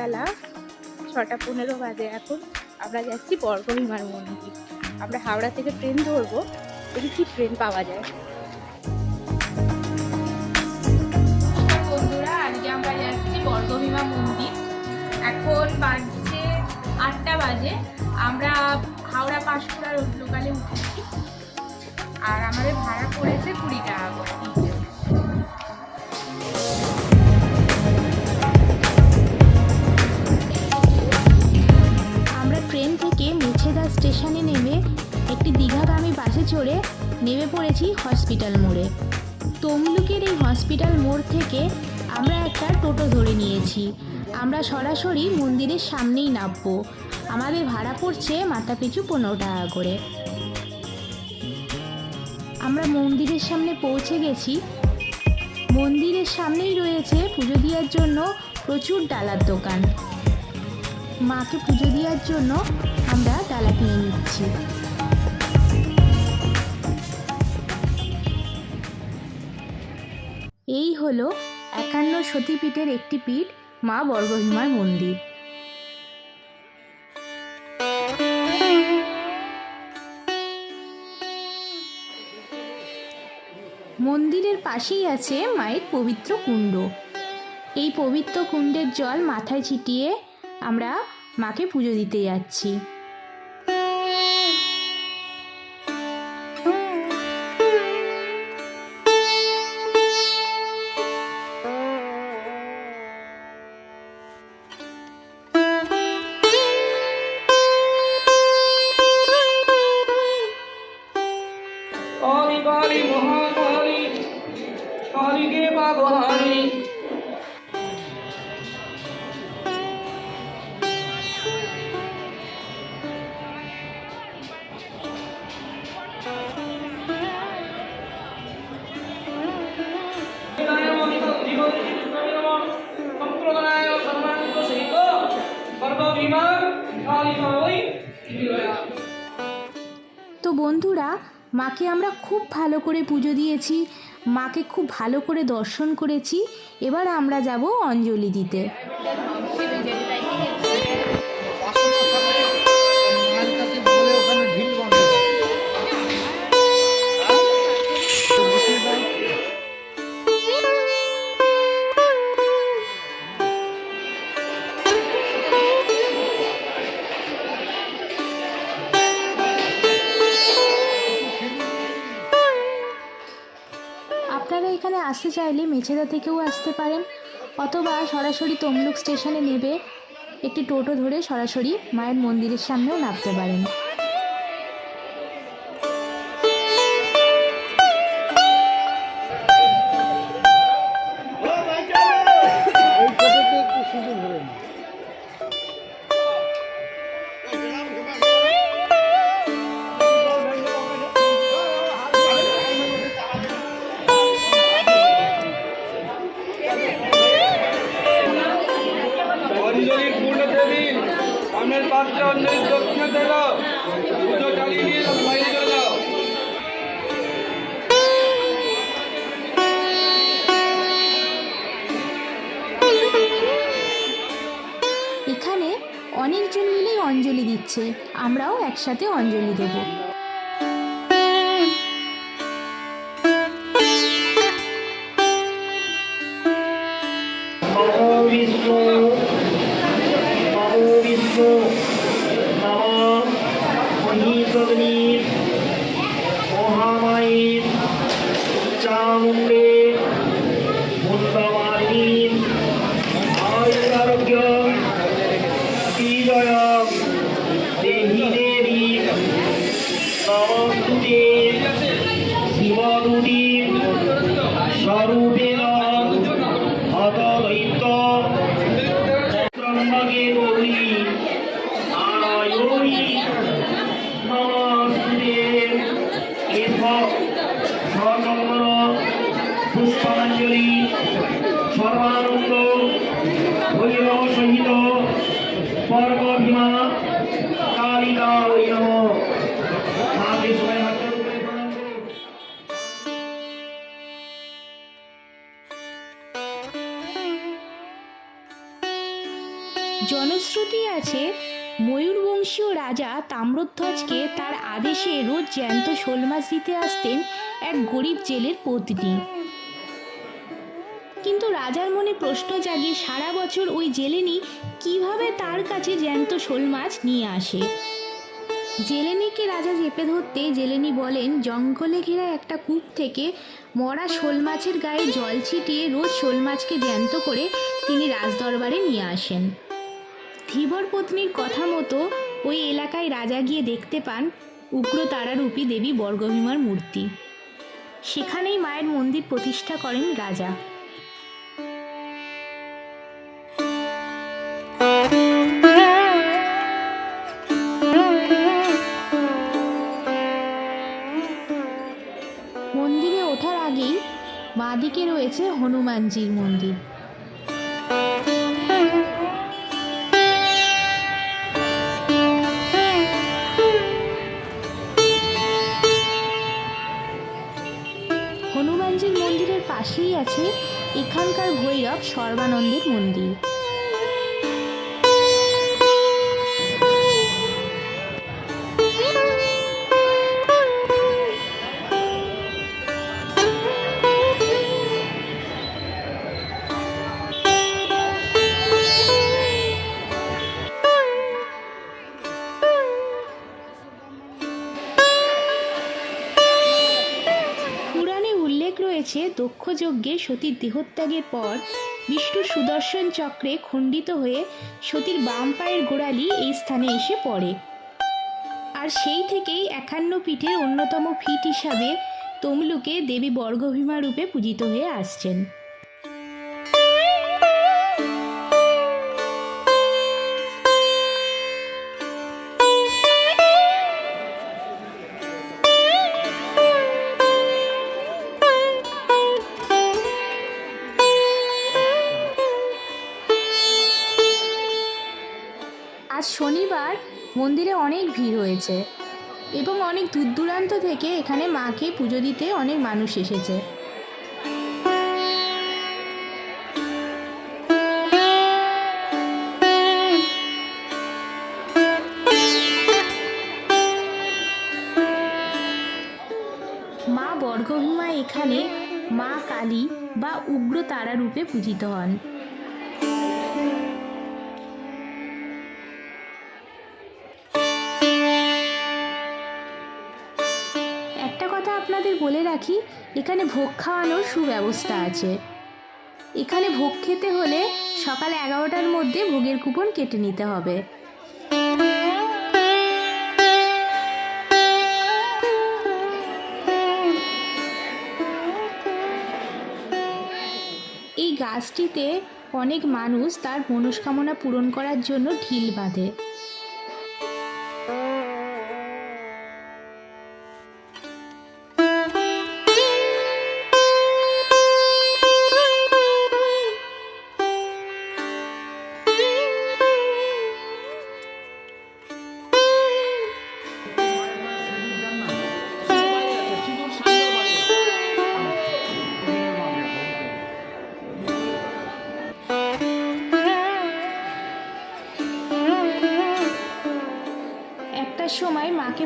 সকালবেলা ছটা পনেরো বাজে। এখন আমরা যাচ্ছি বর্গভীমার মন্দির। আমরা হাওড়া থেকে ট্রেন ধরবো, দেখি কি ট্রেন পাওয়া যায়। বন্ধুরা আমরা যাচ্ছি বর্গভীমা মন্দির। এখন বাজছে আটটা বাজে। আমরা হাওড়া পাঁশকুড়ার লোকালে উঠেছি। আর আমাদের ভাড়া পড়েছে কুড়ি টাকা করে। থেকে মুছেদা স্টেশনে নেমে একটি দীঘাগামী বাসে চড়ে নেমে পড়েছি হসপিটাল মোড়ে। তমলুকের এই হসপিটাল মোড় থেকে আমরা একটা টোটো ধরে নিয়েছি। আমরা সরাসরি মন্দিরের সামনেই নামবো। আমাদের ভাড়া পড়ছে মাথা পিছু পনেরো টাকা করে। আমরা মন্দিরের সামনে পৌঁছে গেছি। মন্দিরের সামনেই রয়েছে পুজো দেওয়ার জন্য প্রচুর ডালার দোকান। মাকে পুজো দেওয়ার জন্য আমরা ডালা কিনে নিচ্ছি। এই হলো একান্ন সতীপীঠের একটি পীঠ, মা বর্গভীমার মন্দির। মন্দিরের পাশেই আছে মায়ের পবিত্র কুণ্ড। এই পবিত্র কুণ্ডের জল মাথায় ছিটিয়ে আমরা মাকে পুজো দিতে যাচ্ছি। বন্ধুরা, মাকে আমরা খুব ভালো করে পুজো দিয়েছি, মাকে খুব ভালো করে দর্শন করেছি। এবার আমরা যাব অঞ্জলি দিতে। আপনারা এখানে আসতে চাইলে মেছেদা থেকেও আসতে পারেন, অথবা সরাসরি তমলুক স্টেশনে নেবে, একটি টোটো ধরে সরাসরি মায়ের মন্দিরের সামনেও নামতে পারেন। দিচ্ছে আমরাও একসাথে অঞ্জলি দেবো। নমো জনশ্রুতি আছে, ময়ূরবংশীয় রাজা তাম্রধ্বজকে তার আদেশে রোজ জ্যান্ত শোল মাছ দিতে আসতেন এক গরিব জেলের পত্নী। কিন্তু রাজার মনে প্রশ্ন জাগে, সারা বছর ওই জেলেনি কীভাবে তার কাছে জ্যান্ত শোল মাছ নিয়ে আসে? জেলেনিকে রাজা চেপে ধরতে জেলেনি বলেন, জঙ্গলে ঘেরা একটা কূপ থেকে মরা শোল মাছের গায়ে জল ছিটিয়ে রোজ শোল মাছকে জ্যান্ত করে তিনি রাজদরবারে নিয়ে আসেন। ধীবর পত্নীর কথা মতো ওই এলাকায় রাজা গিয়ে দেখতে পান উগ্র তারারূপী দেবী বর্গভীমার মূর্তি। সেখানেই মায়ের মন্দির প্রতিষ্ঠা করেন রাজা। হনুমানজির মন্দির। হনুমানজির মন্দিরের পাশেই আছে এখানকার ভৈরব সর্বানন্দের মন্দির। রয়েছে দক্ষ যজ্ঞে সতীর দেহত্যাগের পর বিষ্ণু সুদর্শন চক্রে খণ্ডিত হয়ে সতীর বাম পায়ের গোড়ালি এই স্থানে এসে পড়ে। আর সেই থেকেই একান্ন পীঠের অন্যতম ফিট হিসাবে তমলুকে দেবী বর্গভীমা রূপে পূজিত হয়ে আসছেন। ভিড় হয়েছে এবং অনেক দূর দূরান্ত থেকে এখানে মাকে পুজো দিতে অনেক মানুষ এসেছে। মা বর্গভীমা এখানে মা কালী বা উগ্র তারা রূপে পূজিত হন। কথা আপনাদের বলে রাখি, এখানে ভোগ খাওয়ানোর সুব্যবস্থা আছে। এখানে ভোগ খেতে হলে সকাল এগারোটার মধ্যে ভোগের কুপন কেটে নিতে হবে। এই গাছটিতে অনেক মানুষ তার মনস্কামনা পূরণ করার জন্য ঢিল বাঁধে।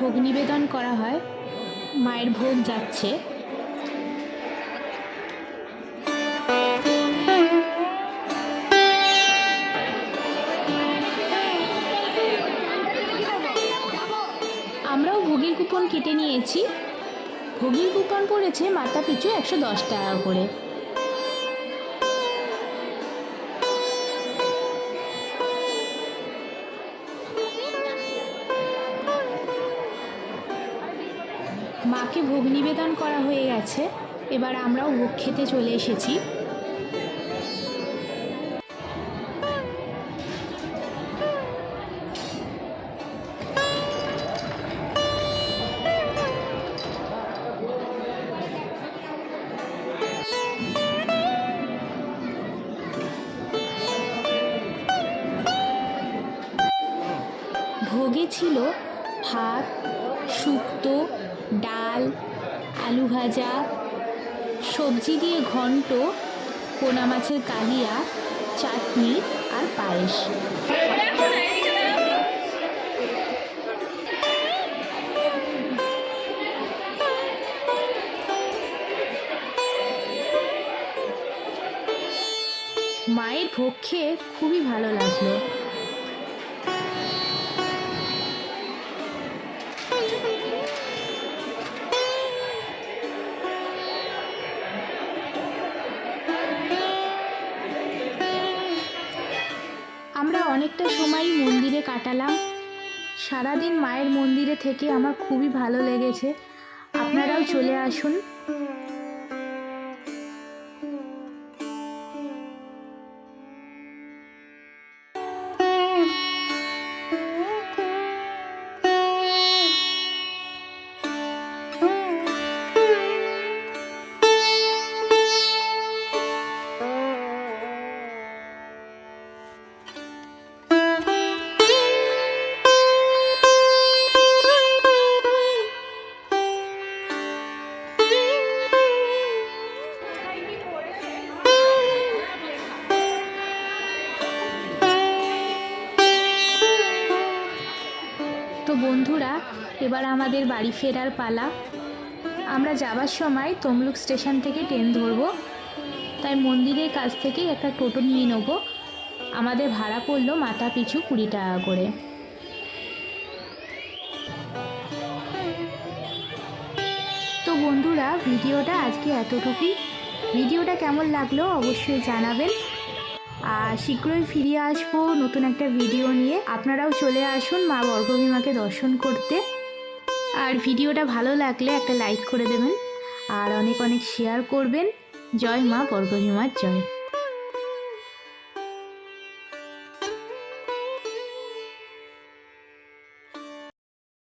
ভোগ নিবেদন করা হয়। মায়ের ভোগ যাচ্ছে। আমরাও ভোগের কুপন কেটে নিয়েছি। ভোগের কুপন পড়েছে মাথা পিছু একশো দশ টাকা করে। ভোগ নিবেদন করা হয়ে গেছে। এবার আমরাও ভোগ খেতে চলে এসেছি। ভোগে ছিল ভাত, শুক্তো ডাল, আলু ভাজা, সবজি দিয়ে ঘন্ট, পোনা মাছের কালিয়া, চাটনি আর পায়েস। মায়ের ভক্ষে খুবই ভালো লাগল। কাটালাম। সারাদিন মায়ের মন্দিরে থেকে আমার খুবই ভালো লেগেছে। আপনারাও চলে আসুন। তো বন্ধুরা, এবার আমাদের বাড়ি ফেরার পালা। আমরা যাবার সময় তমলুক স্টেশন থেকে ট্রেন ধরবো। তাই মন্দিরের কাছ থেকে একটা টোটো নিয়ে নেব। আমাদের ভাড়া পড়ল মাথা পিছু কুড়ি টাকা করে। তো বন্ধুরা, ভিডিওটা আজকে এতটুকুই। ভিডিওটা কেমন লাগল অবশ্যই জানাবেন। আর শীঘ্রই ফিরিয়ে আসব নতুন একটা ভিডিও নিয়ে। আপনারাও চলে আসুন মা বর্গভীমাকে দর্শন করতে। আর ভিডিওটা ভালো লাগলে একটা লাইক করে দেবেন। আর অনেক অনেক শেয়ার করবেন। জয় মা বর্গভীমার জয়।